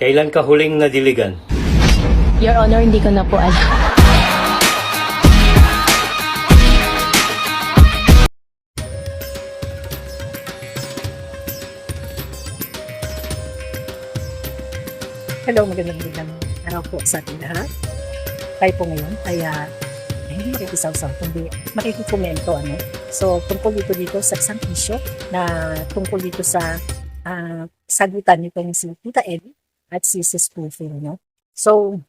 Kailan ka huling nadiligan? Your Honor, hindi ko na po alam. Hello, magandang magandang araw po sa ating lahat. Tayo po ngayon ay ah, hindi makikisaw-saw, kundi makikikomento. Ano? So, tungkol dito dito sa isang issue na tungkol dito sa ah, sagutan nito si Tita Ellie at si Sis Pufil. No? So,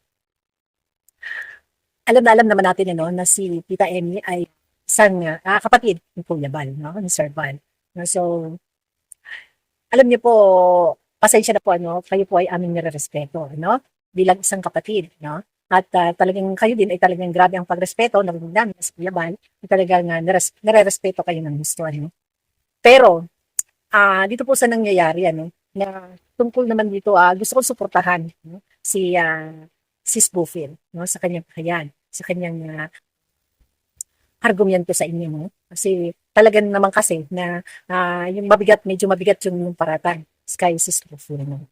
alam na alam naman natin ano, na si Tita Emmy ay isang ah, kapatid ni Kuya Bal, no? ni Sir Bal. No? So, alam niyo po, pasensya na po ano, kayo po ay aming nire-respeto, no? Bilang isang kapatid, no? At ah, talagang kayo din ay talagang grabe ang pagrespeto, narinig namin sa Kuya Bal, talagang uh, nare-respeto kayo ng gusto, ano? Pero, ah dito po sa nangyayari, ano, na tungkol naman dito, ah gusto kong suportahan no? si ah, Sis Bufil, no? Sa kanyang kakayan, sa kanyang ah, argumento sa inyo, no? Kasi talagang naman kasi na ah, yung mabigat, medyo mabigat yung paratang Sky Sis Bufil, no?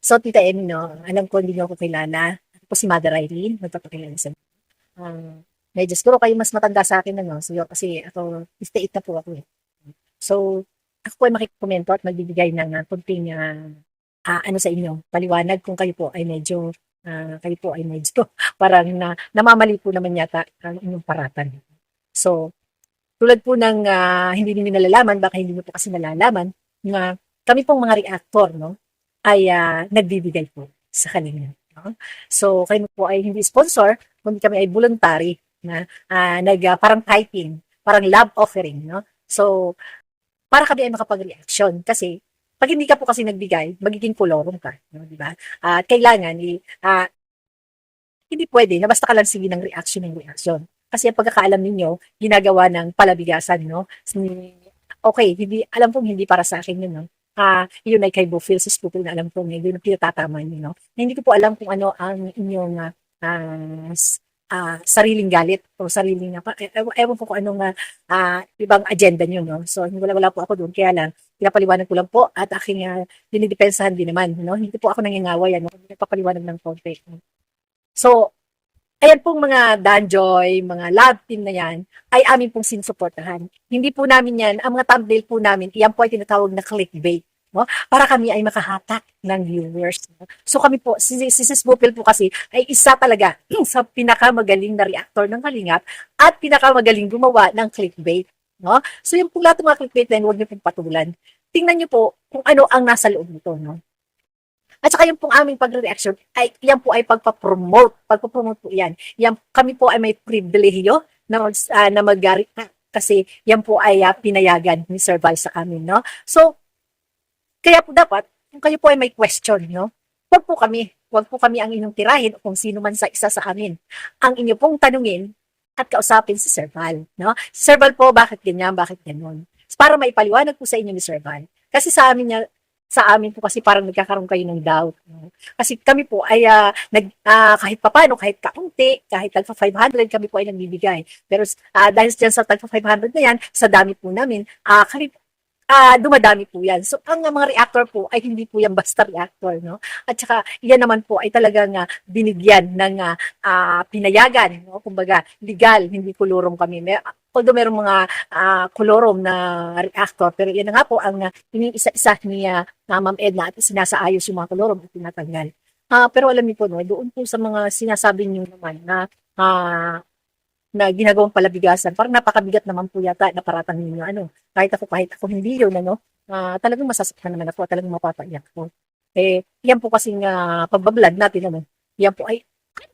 So, Tita Emmy, no, alam ko hindi niyo ako kilala. Ako si Mother Irene, magpapakilala sa um, medyo siguro kayo mas matanda sa akin, ano, so, kasi ako, 58 na po ako, eh. So, ako po ay makikomento at magbibigay ng uh, kunting ah, ah, ano sa inyo, paliwanag kung kayo po ay medyo, ah, kayo po ay medyo parang na, namamali po naman yata ang inyong paratan. So, tulad po ng ah, hindi niyo nalalaman, baka hindi niyo po kasi nalalaman, na kami pong mga reactor, no, ay ah, nagbibigay po sa kanila. No? So, kayo po ay hindi sponsor, kundi kami ay voluntary na ah, nag, ah, parang typing, parang love offering. No? So, para kami ay makapag-reaction. Kasi, pag hindi ka po kasi nagbigay, magiging kolorum ka. No? Di ba? At kailangan, i, ah, hindi pwede na basta ka lang sige ng reaction ng reaction. Kasi ang pagkakaalam ninyo, ginagawa ng palabigasan, no? Si- Okay, hindi, alam kong hindi para sa akin yun, no? Ah, yun ay kay Bufil, sa Spupil na alam kong hindi na pinatatama niyo, no? Na hindi ko po alam kung ano ang inyong ah, ah, ah, sariling galit o sariling, pa- eh, ewan, ko kung anong ah, ibang agenda niyo, no? So, wala, wala po ako doon, kaya lang, pinapaliwanag ko lang po at aking uh, dinidepensahan din naman, no? Hindi po ako nangingaway, ano? Nagpapaliwanag ng konti. no? So, ayan pong mga Danjoy, mga love team na yan, ay amin pong sinusuportahan. Hindi po namin yan, ang mga thumbnail po namin, yan po ay tinatawag na clickbait. No? Para kami ay makahatak ng viewers. No? So kami po, si, si Sis Bupil po kasi ay isa talaga sa pinakamagaling na reactor ng Kalingap at pinakamagaling gumawa ng clickbait. No? So yung po lahat mga clickbait na yun, huwag niyo pong patulan. Tingnan niyo po kung ano ang nasa loob nito. No? At saka yung pong aming pagre-reaction, ay, yan po ay pagpapromote. Pagpapromote po yan. yan kami po ay may pribilehyo na, mag, ah, na mag kasi yan po ay ah, pinayagan ni Sir Val sa amin, no? So, kaya po dapat, kung kayo po ay may question, no? Huwag po kami, huwag po kami ang inyong tirahin o kung sino man sa isa sa amin. Ang inyo pong tanungin at kausapin si Sir Val, no? Si Sir Val po, bakit ganyan, bakit ganon? Para maipaliwanag po sa inyo ni Sir Val. Kasi sa amin niya, sa amin po kasi parang nagkakaroon kayo ng doubt. No? Kasi kami po ay ah, nag, ah, kahit papano, kahit kaunti, kahit tagpa 500, kami po ay nagbibigay. Pero ah, dahil dyan sa tagpa 500 na yan, sa dami po namin, ah, kami ah dumadami po yan. So, ang mga reactor po ay hindi po yan basta reactor, no? At saka, yan naman po ay talagang ah, binigyan ng ah, ah, pinayagan, no? Kumbaga, legal, hindi kulurong kami. May, although merong mga ah, kolorom na reactor, pero yan nga po ang uh, isa-isa ni na Ma'am Edna at sinasaayos yung mga kolorom at tinatanggal. Ah, pero alam niyo po, no, doon po sa mga sinasabi niyo naman na ah, na ginagawang palabigasan, parang napakabigat naman po yata na paratang ninyo. Ano, kahit ako, kahit ako hindi yun, ano, ah, talagang masasaktan naman ako, talagang mapapaiyak ko. Eh, yan po kasing uh, pagbablog natin, ano, yan po ay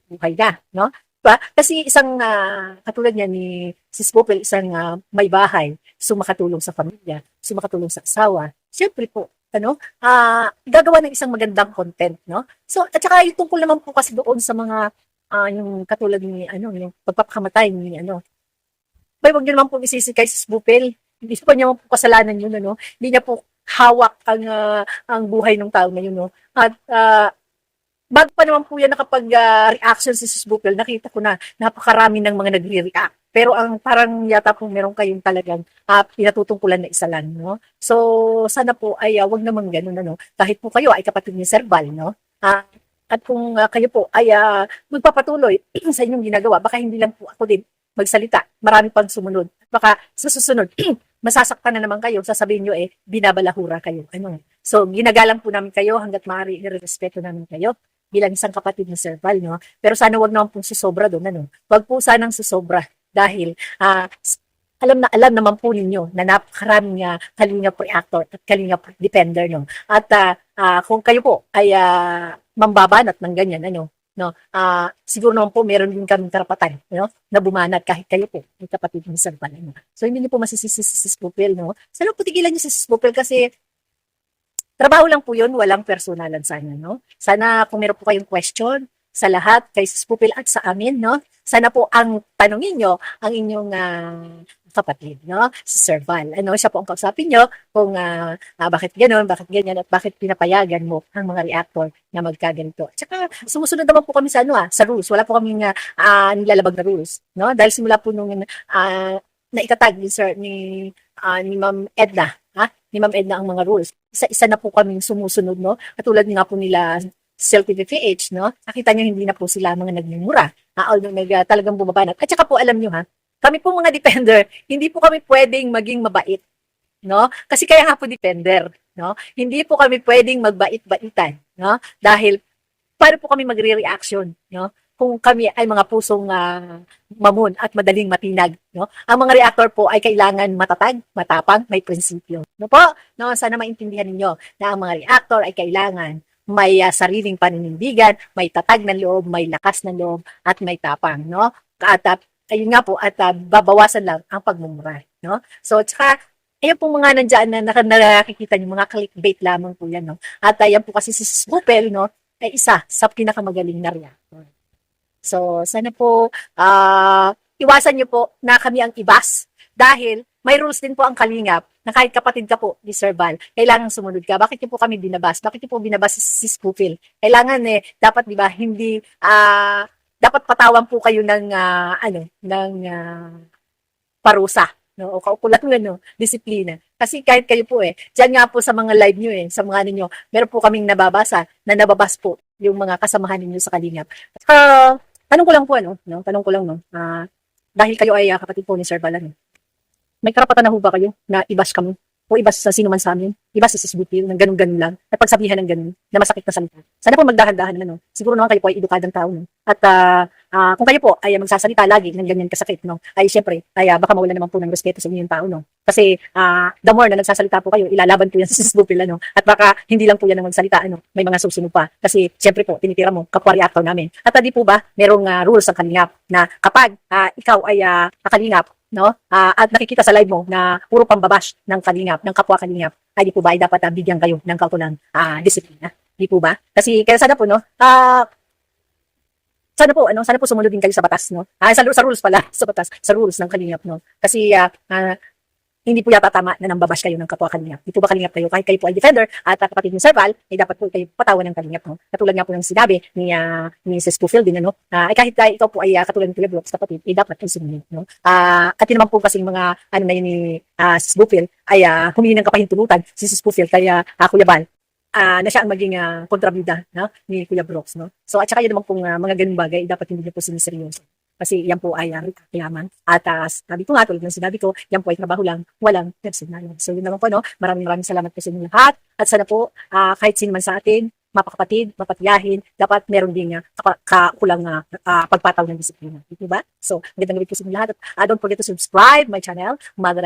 buhay na, no? Diba? Kasi isang ah, katulad niya ni Sis Popel, isang ah, may bahay, sumakatulong sa pamilya, sumakatulong sa asawa. Siyempre po, ano, ah, gagawa ng isang magandang content, no? So, at saka yung tungkol naman po kasi doon sa mga ah, yung katulad ni ano, yung pagpapakamatay ni ano. Bay, wag niyo naman po isisi kay Sis Bupel. Hindi pa niya po kasalanan yun, ano. Hindi niya po hawak ang ah, ang buhay ng tao na yun, no. At ah, bago pa naman po yan nakapag ah, reaction si Sis Bupel, nakita ko na napakarami ng mga nagre-react Pero ang parang yata po meron kayong talagang uh, pinatutungkulan na isa lang, no? So, sana po ay uh, wag naman ganun, ano? Kahit po kayo ay kapatid ni Sir Val, no? Ah, at kung uh, kayo po ay uh, magpapatuloy sa inyong ginagawa, baka hindi lang po ako din magsalita. Marami pang sumunod. Baka sa susunod, masasaktan na naman kayo. Sasabihin nyo eh, binabalahura kayo. Ano? So, ginagalang po namin kayo hanggat maaari, nirespeto namin kayo bilang isang kapatid ni Sir Val, no? Pero sana wag naman pong susobra doon, ano? Wag po sanang susobra dahil ah, alam na alam naman po ninyo na napakaraming uh, kalinga reactor at kalinga defender no. At ah, ah, kung kayo po ay uh, mambabanat ng ganyan ano no? Ah siguro naman po meron din kaming karapatan no? Na bumanat kahit kayo po may kapatid ni Sir Val no? so hindi niyo po masisisi si Sis Pupil no? Sana po tigilan niyo si Sis Pupil kasi trabaho lang po yun walang personalan sana no? Sana kung meron po kayong question sa lahat kay Sis Pupil at sa amin no sana po ang tanongin nyo ang inyong ah, kapatid, no? Si Sir Val. Ano, siya po ang kausapin nyo kung ah, ah, bakit gano'n, bakit ganyan, at bakit pinapayagan mo ang mga reactor na magkaganito. At saka, sumusunod naman po kami sa ano ah, sa rules. Wala po kaming uh, nilalabag na rules, no? Dahil simula po nung uh, naitatag ni Sir, ni, ah, ni Ma'am Edna, ha? Ni Ma'am Edna ang mga rules. Isa-isa na po kaming sumusunod, no? Katulad nga po nila CLTVPH, no? Nakita nyo hindi na po sila mga nagmumura. Uh, although nag, uh, talagang bumabanat. At saka po alam nyo ha, kami po mga defender, hindi po kami pwedeng maging mabait. No? Kasi kaya nga po defender. No? Hindi po kami pwedeng magbait-baitan. No? Dahil, paano po kami magre-reaction? No? Kung kami ay mga pusong uh, mamun at madaling matinag. No? Ang mga reactor po ay kailangan matatag, matapang, may prinsipyo. No po? No? Sana maintindihan ninyo na ang mga reactor ay kailangan may uh, sariling paninindigan, may tatag na loob, may lakas na loob, at may tapang, no? At uh, ayun nga po, at uh, babawasan lang ang pagmumura, no? So, tsaka, ayun po mga nandyan na nak- nakikita niyo, mga clickbait lamang po yan, no? At ayan po kasi si Spoopel, no? Ay isa sa pinakamagaling na reactor. So, sana po, ah, iwasan niyo po na kami ang ibas dahil may rules din po ang kalingap na kahit kapatid ka po ni Sir Val, kailangan sumunod ka. Bakit niyo po kami binabas? Bakit niyo po binabas si, si Spoopil? Kailangan eh, dapat di ba, hindi, ah, dapat patawan po kayo ng, ah, ano, ng ah, parusa. No, o kaukulan ng ano, disiplina. Kasi kahit kayo po eh, dyan nga po sa mga live nyo eh, sa mga ano nyo, meron po kaming nababasa na nababas po yung mga kasamahan ninyo sa Kalingap. Uh, tanong ko lang po ano, no? tanong ko lang no, uh, dahil kayo ay uh, kapatid po ni Sir Balan, no? May karapatan na ho ba kayo na ibas kami? O ibas sa sino man sa amin? Ibas sa sisbutil ng ganun-ganun lang? At pagsabihan ng ganun na masakit na salita? Sana po magdahan-dahan na, no? Siguro naman kayo po ay edukadang tao, no? At uh, uh, kung kayo po ay magsasalita lagi ng ganyan kasakit, no? Ay syempre, ay uh, baka mawala naman po ng respeto sa inyong tao, no? Kasi uh, the more na nagsasalita po kayo, ilalaban po yan sa sisbutil, ano? At baka hindi lang po yan ang magsalita, ano? May mga susunod pa. Kasi syempre po, tinitira mo, kapwa reactor namin. At hindi po ba, merong uh, rules ang kalingap na kapag uh, ikaw ay uh, kalingap, no? Uh, at nakikita sa live mo na puro pambabash ng kalingap, ng kapwa kalingap, ay di po ba ay dapat uh, bigyan kayo ng kautulang uh, disiplina? Di po ba? Kasi kaya sana po no, ah uh, sana po ano, sana po sumunod din kayo sa batas no. Ah sa, sa rules pala, sa batas, sa rules ng kalingap no. Kasi uh, uh, hindi po yata tama na nambabash kayo ng kapwa kalingap. Di po ba kalingap kayo? Kahit kayo po ay defender at kapatid ni Sir Val, ay dapat po kayo patawan ng kalingap. No? Katulad nga po ng sinabi ni, uh, ni Sis Pufil din, ano? Uh, ay kahit uh, ikaw po ay uh, katulad Kuya Brooks, kapatid, ay dapat po sumunod. No? Uh, at naman po kasing mga ano na yun ni uh, Sis Pufil ay uh, humingi ng kapahintulutan si Sis Pufil kaya uh, Kuya Val uh, na siya ang maging uh, kontrabida no? ni Kuya Brooks. No? So at saka yun naman pong uh, mga ganung bagay, dapat hindi niyo po siniseryoso. Kasi yan po ay uh, yaman. At uh, sabi ko nga, tulad ng sinabi ko, yan po ay trabaho lang, walang personal. So yun naman po, no? maraming maraming salamat po sa inyo lahat. At sana po, uh, kahit sino man sa atin, mapakapatid, mapatiyahin, dapat meron ding uh, kakulang uh, uh, pagpataw ng disiplina. Di ba? So, magandang gabi po sa inyo lahat. At uh, don't forget to subscribe my channel, Mother